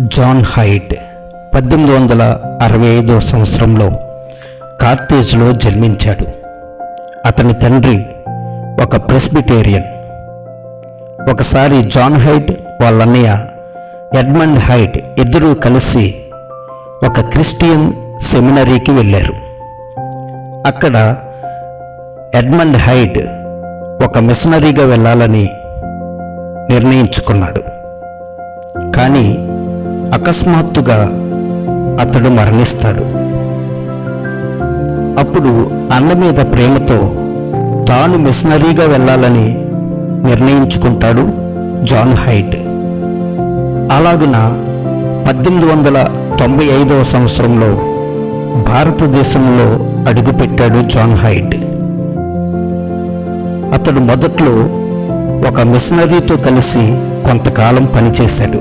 John height పద్దెనిమిది వందల అరవై ఐదో సంవత్సరంలో కార్తేజ్లో జన్మించాడు. అతని తండ్రి ఒక ప్రెస్బిటేరియన్. ఒకసారి జాన్ హైట్ వాళ్ళ అన్నయ్య ఎడ్మండ్ హైట్ ఇద్దరూ కలిసి ఒక క్రిస్టియన్ సెమినరీకి వెళ్ళారు. అక్కడ ఎడ్మండ్ హైట్ ఒక మిషనరీగా వెళ్ళాలని నిర్ణయించుకున్నాడు. కానీ అకస్మాత్తుగా అతడు మరణిస్తాడు. అప్పుడు అన్న మీద ప్రేమతో తాను మిషనరీగా వెళ్ళాలని నిర్ణయించుకుంటాడు జాన్ హైట్. అలాగున పద్దెనిమిది వందల తొంభై ఐదవ సంవత్సరంలో భారతదేశంలో అడుగుపెట్టాడు జాన్ హైట్. అతడు మొదట్లో ఒక మిషనరీతో కలిసి కొంతకాలం పనిచేశాడు.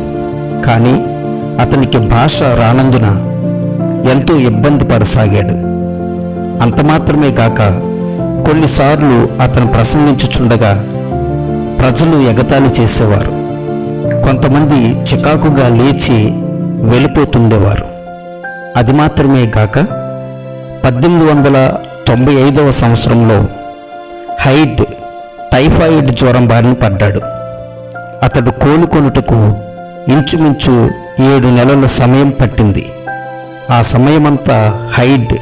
కానీ అతనికి భాష రానందున ఎంతో ఇబ్బంది పడసాగాడు. అంత మాత్రమే కాక కొన్నిసార్లు అతను ప్రసంగించుచుండగా ప్రజలు ఎగతాళి చేసేవారు. కొంతమంది చికాకుగా లేచి వెళ్ళిపోతుండేవారు. అది మాత్రమే కాక పద్దెనిమిది వందల తొంభై ఐదవ సంవత్సరంలో హైడ్ టైఫాయిడ్ జ్వరం బారిన పడ్డాడు. అతడు కోలుకొనుటకు ఇంచుమించు ఏడు నెలల సమయం పట్టింది. ఆ సమయమంతా హైడ్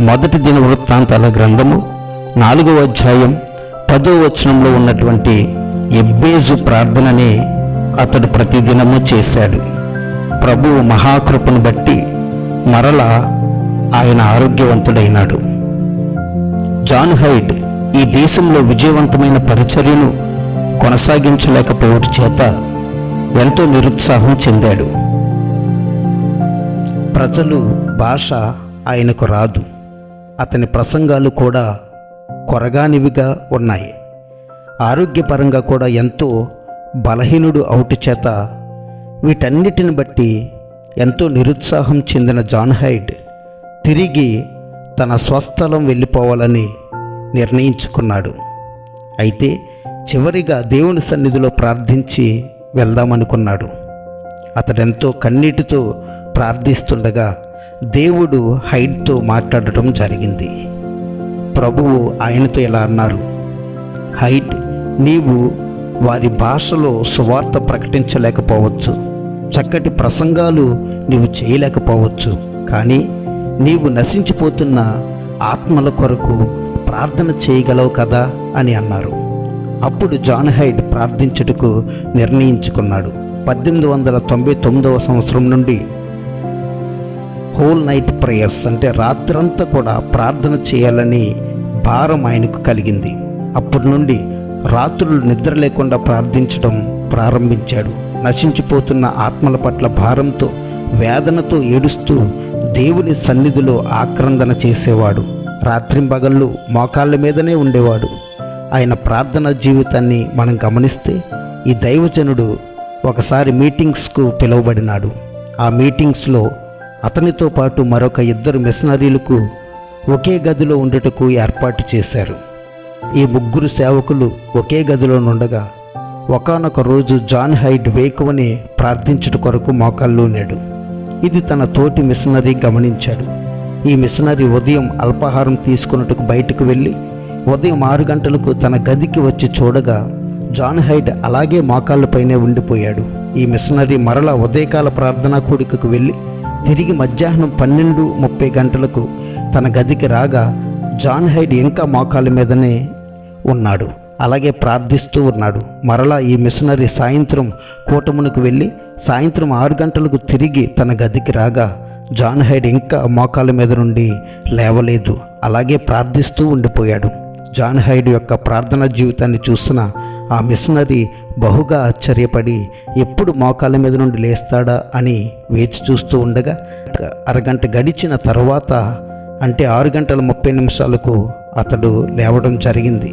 మొదటి దిన వృత్తాంతాల గ్రంథము నాలుగవ అధ్యాయం పదో వచనంలో ఉన్నటువంటి ఎబ్బేజు ప్రార్థననే అతడు ప్రతిదినము చేశాడు. ప్రభువు మహాకృపను బట్టి మరల ఆయన ఆరోగ్యవంతుడైనాడు. జాన్ హైడ్ ఈ దేశంలో విజయవంతమైన పరిచర్యను కొనసాగించలేకపోవటం చేత ఎంతో నిరుత్సాహం చెందాడు. ప్రజలు భాష ఆయనకు రాదు. అతని ప్రసంగాలు కూడా కొరగానివిగా ఉన్నాయి. ఆరోగ్యపరంగా కూడా ఎంతో బలహీనుడు అవుట చేత వీటన్నిటిని బట్టి ఎంతో నిరుత్సాహం చెందిన జాన్ హైడ్ తిరిగి తన స్వస్థలం వెళ్ళిపోవాలని నిర్ణయించుకున్నాడు. అయితే చివరిగా దేవుని సన్నిధిలో ప్రార్థించి వెళ్దామనుకున్నాడు. అతడెంతో కన్నీటితో ప్రార్థిస్తుండగా దేవుడు హైడ్తో మాట్లాడటం జరిగింది. ప్రభువు ఆయనతో ఇలా అన్నారు హైడ్ నీవు వారి భాషలో సువార్త ప్రకటించలేకపోవచ్చు. చక్కటి ప్రసంగాలు నీవు చేయలేకపోవచ్చు. కానీ నీవు నశించిపోతున్న ఆత్మల కొరకు ప్రార్థన చేయగలవు కదా? అని అన్నారు. అప్పుడు జాన్ హైడ్ ప్రార్థించుటకు నిర్ణయించుకున్నాడు. పద్దెనిమిది వందల తొంభై తొమ్మిదవ సంవత్సరం నుండి హోల్ నైట్ ప్రేయర్స్ అంటే రాత్రంతా కూడా ప్రార్థన చేయాలని భారం ఆయనకు కలిగింది. అప్పటి నుండి రాత్రులు నిద్ర లేకుండా ప్రార్థించడం ప్రారంభించాడు. నశించిపోతున్న ఆత్మల పట్ల భారంతో వేదనతో ఏడుస్తూ దేవుని సన్నిధిలో ఆక్రందన చేసేవాడు. రాత్రింబగళ్ళు మోకాళ్ళ మీదనే ఉండేవాడు. ఆయన ప్రార్థన జీవితాన్ని మనం గమనిస్తే ఈ దైవజనుడు ఒకసారి మీటింగ్స్కు పిలువబడినాడు. ఆ మీటింగ్స్లో అతనితో పాటు మరొక ఇద్దరు మిషనరీలకు ఒకే గదిలో ఉండుటకు ఏర్పాటు చేశారు. ఈ ముగ్గురు సేవకులు ఒకే గదిలో నుండగా ఒకనొక రోజు జాన్ హైడ్ వేకువని ప్రార్థించుట కొరకు మోకాళ్ళూనాడు ఇది తన తోటి మిషనరీ గమనించాడు. ఈ మిషనరీ ఉదయం అల్పాహారం తీసుకున్నట్టుకు బయటకు వెళ్ళి ఉదయం ఆరు గంటలకు తన గదికి వచ్చి చూడగా జాన్ హైడ్ అలాగే మోకాళ్ళపైనే ఉండిపోయాడు. ఈ మిషనరీ మరల ఉదయకాల ప్రార్థనా కూడికకు వెళ్ళి తిరిగి మధ్యాహ్నం పన్నెండు ముప్పై గంటలకు తన గదికి రాగా జాన్ హైడ్ ఇంకా మోకాల మీదనే ఉన్నాడు. అలాగే ప్రార్థిస్తూ ఉన్నాడు. మరలా ఈ మిషనరీ సాయంత్రం కూటమునకు వెళ్ళి సాయంత్రం ఆరు గంటలకు తిరిగి తన గదికి రాగా జాన్ హైడ్ ఇంకా మోకాల మీద నుండి లేవలేదు. అలాగే ప్రార్థిస్తూ ఉండిపోయాడు. జాన్ హైడ్ యొక్క ప్రార్థనా జీవితాన్ని చూసిన ఆ మిషనరీ బహుగా ఆశ్చర్యపడి ఎప్పుడు మోకాళ్ళ మీద నుండి లేస్తాడా? అని వేచి చూస్తూ ఉండగా అరగంట గడిచిన తర్వాత అంటే ఆరు గంటల ముప్పై నిమిషాలకు అతడు లేవడం జరిగింది.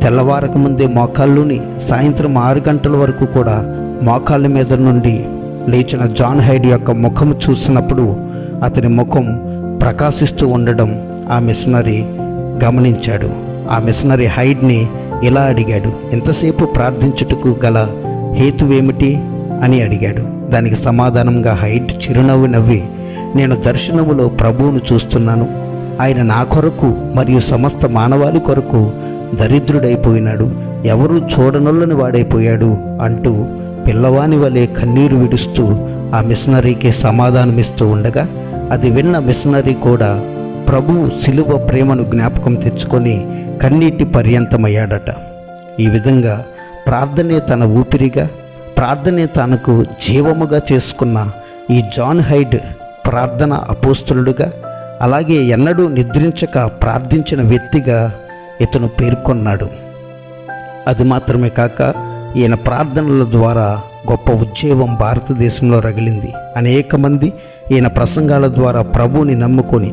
తెల్లవారక ముందే మోకాళ్ళుని సాయంత్రం ఆరు గంటల వరకు కూడా మోకాళ్ళ మీద నుండి లేచిన జాన్ హైడ్ యొక్క ముఖం చూసినప్పుడు అతని ముఖం ప్రకాశిస్తూ ఉండడం ఆ మిషనరీ గమనించాడు. ఆ మిషనరీ హైడ్ని ఇలా అడిగాడు. ఎంతసేపు ప్రార్థించుటకు గల హేతువేమిటి? అని అడిగాడు. దానికి సమాధానంగా హైట్ చిరునవ్వు నవ్వి నేను దర్శనములో ప్రభువును చూస్తున్నాను. ఆయన నా కొరకు మరియు సమస్త మానవాళి కొరకు దరిద్రుడైపోయినాడు. ఎవరూ చూడనొల్లని వాడైపోయాడు అంటూ పిల్లవాని వలె కన్నీరు విడుస్తూ ఆ మిషనరీకి సమాధానమిస్తూ ఉండగా అది విన్న మిషనరీ కూడా ప్రభు శిలువ ప్రేమను జ్ఞాపకం తెచ్చుకొని కన్నీటి పర్యంతమయ్యాడట. ఈ విధంగా ప్రార్థనే తన ఊపిరిగా ప్రార్థనే తనకు జీవముగా చేసుకున్న ఈ జాన్ హైడ్ ప్రార్థన అపోస్తులుడుగా అలాగే ఎన్నడూ నిద్రించక ప్రార్థించిన వ్యక్తిగా ఇతను పేర్కొన్నాడు. అది మాత్రమే కాక ఈయన ప్రార్థనల ద్వారా గొప్ప ఉద్యోగం భారతదేశంలో రగిలింది. అనేక మంది ఈయన ప్రసంగాల ద్వారా ప్రభువుని నమ్ముకొని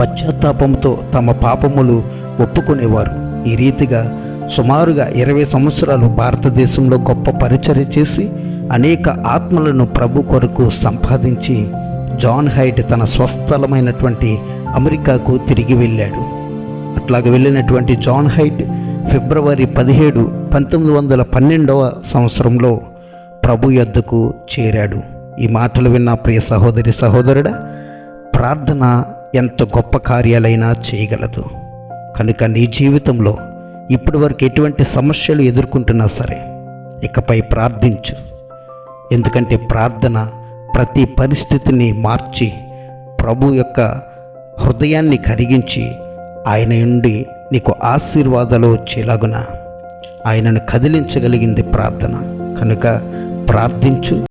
పశ్చాత్తాపంతో తమ పాపములు ఒప్పుకునేవారు. ఈ రీతిగా సుమారుగా ఇరవై సంవత్సరాలు భారతదేశంలో గొప్ప పరిచర్య చేసి అనేక ఆత్మలను ప్రభు కొరకు సంపాదించి జాన్ హైట్ తన స్వస్థలమైనటువంటి అమెరికాకు తిరిగి వెళ్ళాడు. అట్లాగ వెళ్ళినటువంటి జాన్ హైట్ ఫిబ్రవరి పదిహేడు పంతొమ్మిది వందల పన్నెండవ సంవత్సరంలో ప్రభు యొద్దకు చేరాడు. ఈ మాటలు విన్న ప్రియ సహోదరి సహోదరుడా ప్రార్థన ఎంత గొప్ప కార్యాలైనా చేయగలదు. కనుక నీ జీవితంలో ఇప్పటి వరకు ఎటువంటి సమస్యలు ఎదుర్కొంటున్నా సరే ఇకపై ప్రార్థించు. ఎందుకంటే ప్రార్థన ప్రతి పరిస్థితిని మార్చి ప్రభు యొక్క హృదయాన్ని కరిగించి ఆయన నుండి నీకు ఆశీర్వాదాలు వచ్చేలాగున ఆయనను కదిలించగలిగింది ప్రార్థన. కనుక ప్రార్థించు.